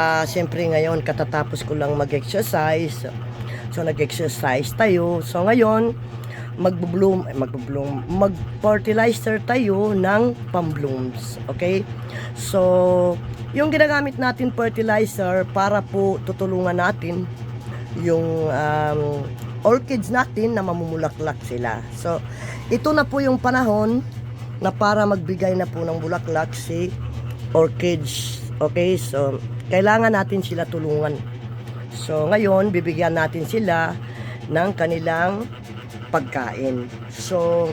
Ah, siyempre ngayon katatapos ko lang mag-exercise. So nag-exercise tayo. So ngayon magbo-bloom, eh, magbo-bloom, mag-fertilizer tayo ng pamblooms. Okay? So yung ginagamit natin fertilizer para po tutulungan natin yung um, orchids natin na mamumulaklak sila. So ito na po yung panahon na para magbigay na po ng bulaklak si orchids. Okay, so kailangan natin sila tulungan. So ngayon, bibigyan natin sila ng kanilang pagkain. So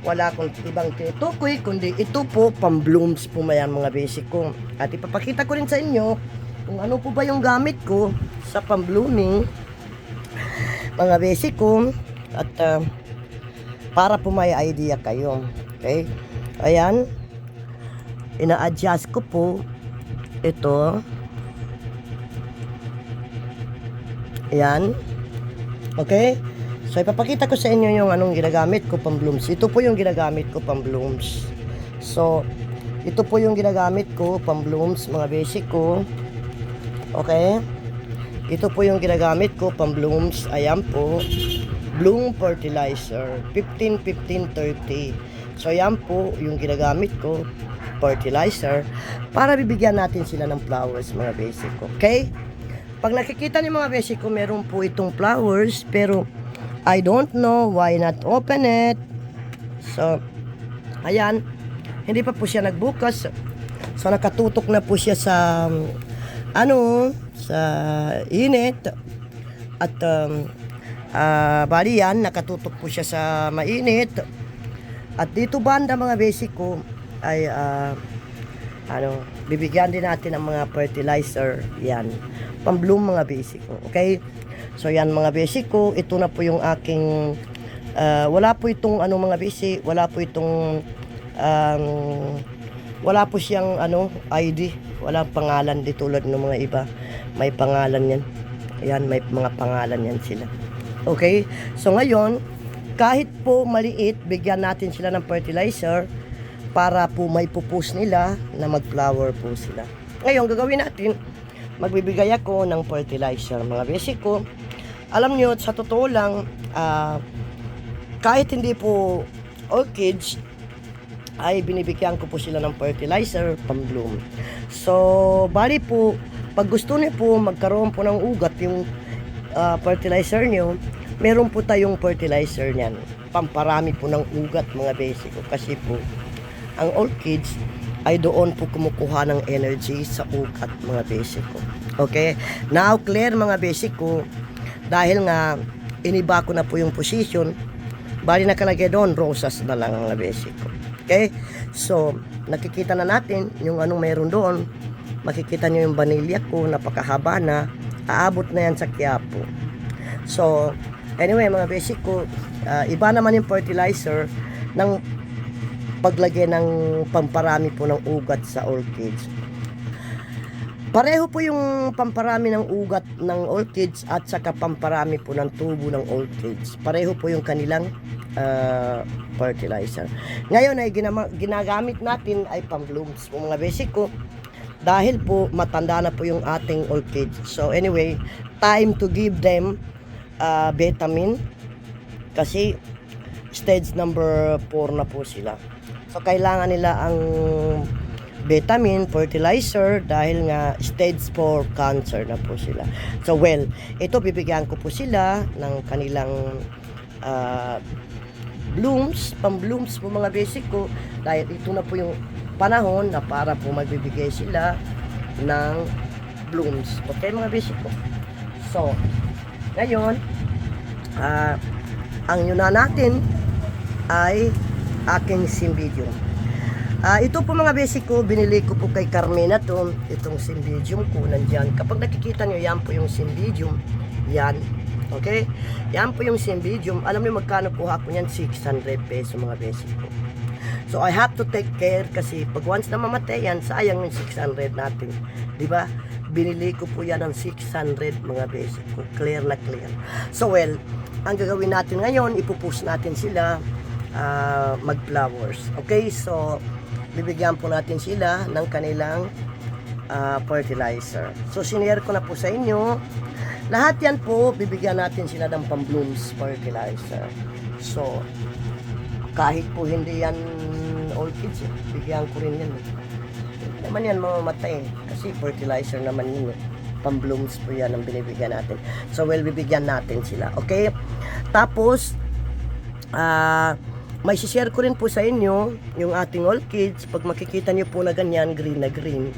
wala kong ibang tinutukoy, kundi ito po, pamblooms po mayan mga basic ko. At ipapakita ko rin sa inyo kung ano po ba yung gamit ko sa pamblooming mga basic ko. At ah, para po may idea kayo. Okay? Ayan. Ina-adjust ko po ito. Ayan. Okay? So, ipapakita ko sa inyo yung anong ginagamit ko pang blooms. Ito po yung ginagamit ko pang blooms. So, ito po yung ginagamit ko pang blooms, mga basic ko. Okay? Ito po yung ginagamit ko pang blooms. Ayan po. Bloom fertilizer. 15, 15, 30. So, ayan po yung ginagamit ko fertilizer para bibigyan natin sila ng flowers, mga basic. Okay? Pag nakikita niyo mga basic ko, meron po itong flowers, pero I don't know why not open it. So, ayan. Hindi pa po siya nagbukas. So, nakatutok na po siya sa, ano, sa init. At, um, ah, bali yan, nakatutok po siya sa mainit. At dito banda mga basic ko, ay, ah, ano, bibigyan din natin ng mga fertilizer. Yan. Pambloom mga basic ko. Okay? So yan mga basic ko. Ito na po yung aking ah, wala po itong ano mga basic, wala po itong um, wala po siyang ano ID, wala pangalan di tulad ng mga iba. May pangalan yan. Ayan, may mga pangalan yan sila. Okay? So ngayon, kahit po maliit, bigyan natin sila ng fertilizer para po may pupus nila na mag-flower po sila. Ngayon, gagawin natin, magbibigay ako ng fertilizer. Mga basic alam nyo, sa totoo lang, ah, kahit hindi po orchids, ay binibigyan ko po sila ng fertilizer pang-bloom. So, bali po, pag gusto niyo po magkaroon po ng ugat yung ah, fertilizer niyo, meron po tayong fertilizer niyan. Pamparami po ng ugat mga basic. Kasi po, ang orchids ay doon po kumukuha ng energy sa ugat mga basic ko. Okay? Now, clear mga basic ko, dahil nga iniba ko na po yung position, bali nakalagay doon, rosas na lang mga basic ko. Okay? So, nakikita na natin yung anong mayroon doon. Makikita nyo yung vanilya ko, napakahaba na. Aabot na yan sa Quiapo. So, anyway, mga basic ko, ah, iba naman yung fertilizer ng paglagay ng pamparami po ng ugat sa orchids. Pareho po yung pamparami ng ugat ng orchids at saka pamparami po ng tubo ng orchids. Pareho po yung kanilang ah, fertilizer. Ngayon ay ginagamit natin ay pamblooms po mga basic ko dahil po matanda na po yung ating orchids. So anyway, time to give them ah, vitamin kasi stage number 4 na po sila. So kailangan nila ang vitamin, fertilizer dahil nga stage 4 cancer na po sila. So well, ito bibigyan ko po sila ng kanilang ah, blooms, pang-blooms po mga basic ko dahil ito na po yung panahon na para po magbibigay sila ng blooms. Okay mga basic ko. So, ngayon, ah, ang yuna natin ay aking simbidium. Ah, ito po mga basic ko, binili ko po kay Carmena to, itong simbidium ko nandyan. Kapag nakikita nyo, yan po yung simbidium. Yan. Okay? Yan po yung simbidium. Alam niyo magkano kuha ko yan? 600 peso mga basic ko. So I have to take care kasi pag once na mamatay yan, sayang yung 600 natin. Di ba? Binili ko po yan ng 600 mga basic ko. Clear na clear. So well, ang gagawin natin ngayon, ipupus natin sila ah, mag-flowers. Okay? So, bibigyan po natin sila ng kanilang ah, fertilizer. So, sinare ko na po sa inyo. Lahat yan po, bibigyan natin sila ng pang-blooms fertilizer. So, kahit po hindi yan all kids, eh, bigyan ko rin yan. eh. Hindi naman yan mamamatay eh. Kasi fertilizer naman yun eh. Pang-blooms po yan ang binibigyan natin. So, well, bibigyan natin sila. Okay? Tapos, ah, may share ko rin po sa inyo yung ating all kids. Pag makikita nyo po na ganyan, green na green,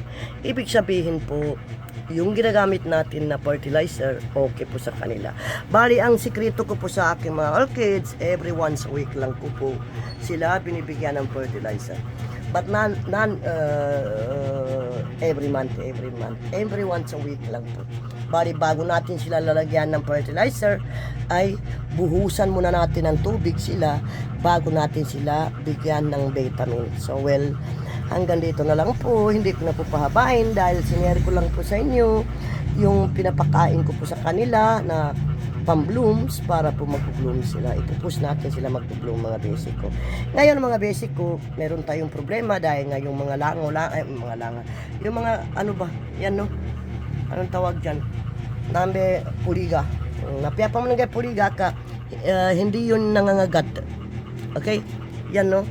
ibig sabihin po, yung ginagamit natin na fertilizer, okay po sa kanila. Bali, ang sikreto ko po sa aking mga all kids, every once a week lang ko po sila binibigyan ng fertilizer. But non, non uh, every month, every month, every once a week lang po. Bali, bago natin sila lalagyan ng fertilizer, ay buhusan muna natin ng tubig sila bago natin sila bigyan ng vitamin. So, well, hanggang dito na lang po. Hindi ko na po pahabain dahil sinare ko lang po sa inyo yung pinapakain ko po sa kanila na pang-blooms para po mag-bloom sila. Ipupus natin sila mag-bloom mga basic ko. Ngayon mga basic ko, meron tayong problema dahil nga yung mga lango, lang, eh, mga langa, yung mga ano ba, yan no? Anong tawag dyan? Nambe puliga. Napiapa mo nga puliga ka, eh, hindi yun nangangagat. Okay? Yan no?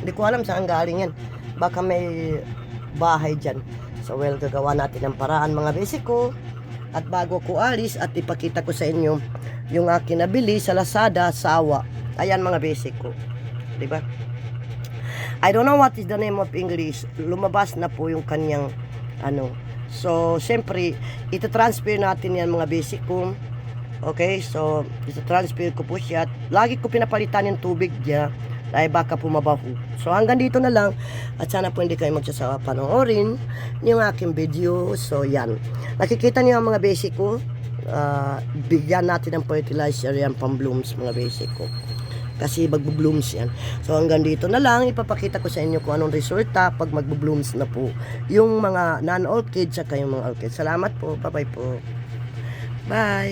Hindi ko alam saan galing yan. Baka may bahay dyan. So well, gagawa natin ng paraan mga basic ko. At bago ko alis at ipakita ko sa inyo yung akin nabili sa Lazada, sawa. Ayan mga basic ko. 'Di ba? I don't know what is the name of English. Lumabas na po yung kanyang ano. So, siyempre, ito-transfer natin yan mga basic ko. Okay, so, ito-transfer ko po siya. Lagi ko pinapalitan yung tubig niya dahil baka pumabaho. So, hanggang dito na lang. At sana po hindi kayo magsasawa panoorin yung aking video. So, yan. Nakikita niyo ang mga basic ko. Ah, bigyan natin ng fertilizer yan pang-blooms mga basic ko kasi magbo-blooms yan. So hanggang dito na lang, ipapakita ko sa inyo kung anong resulta pag magbo-blooms na po yung mga non-all kids at yung mga kids. Salamat po. Bye-bye po. Bye.